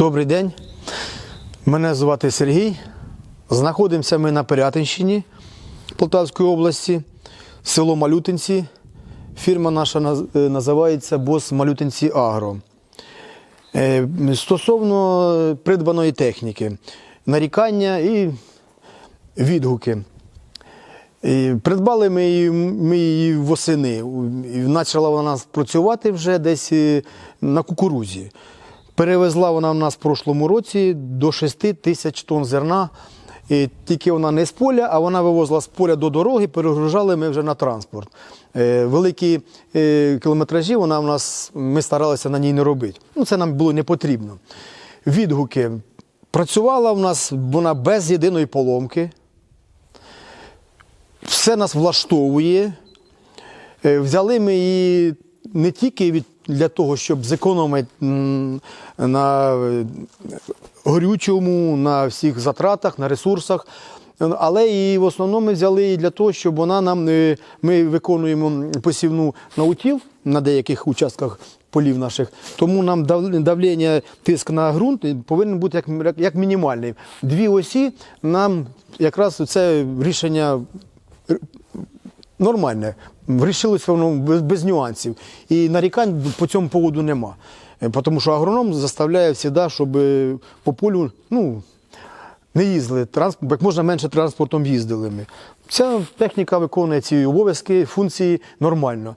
Добрий день. Мене звати Сергій. Знаходимося ми на Пирятинщині Полтавської області, село Малютинці. Фірма наша е, називається Бос Малютинці Агро. Е, Стосовно придбаної техніки, нарікання і відгуки. Придбали ми її, ми її восени. Почала вона працювати вже десь е, на кукурузі. Перевезла вона в нас в прошлому році до 6 тисяч тонн зерна. І тільки вона не з поля, а вона вивозила з поля до дороги, перегружали ми вже на транспорт. Е, Великі е, кілометражі вона в нас, ми старалися на ній не робити. Ну, це нам було не потрібно. Відгуки. Працювала в нас вона без єдиної поломки все нас влаштовує. Е, Взяли ми її не тільки від, для того, щоб зекономити на е, горючому, на всіх затратах, на ресурсах. Але і в основному ми взяли її для того, щоб вона нам е, ми виконуємо посівну наутіл на деяких участках полів наших. Тому нам дав- давлення, тиск на ґрунт повинен бути як, як мінімальний. Дві осі нам якраз це рішення нормальне. Вирішилося воно без, без нюансів. І нарікань по цьому поводу нема. Е, Тому що агроном заставляє завжди, щоб е, по полю ну, не їздили, транспорт, як можна менше транспортом їздили ми. Ця техніка виконує ці обов'язки, функції нормально.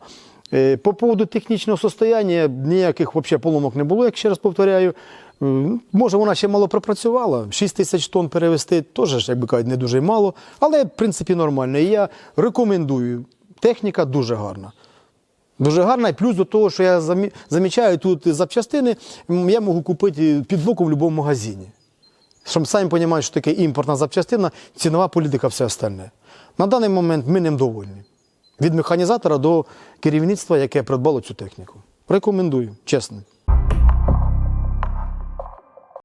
Е, По поводу технічного состояння ніяких взагалі поломок не було, як ще раз повторяю. Е, Може, вона ще мало пропрацювала. 6 тисяч тонн перевести теж, як би кажуть, не дуже мало, але в принципі нормально. І я рекомендую. Техніка дуже гарна. Дуже гарна, і плюс до того, що я замічаю тут запчастини, я можу купити під боком в будь-якому магазині. Щоб самі розумієте, що таке імпортна запчастина, цінова політика, все остальне. На даний момент ми ним довольні. Від механізатора до керівництва, яке придбало цю техніку. Рекомендую, чесно.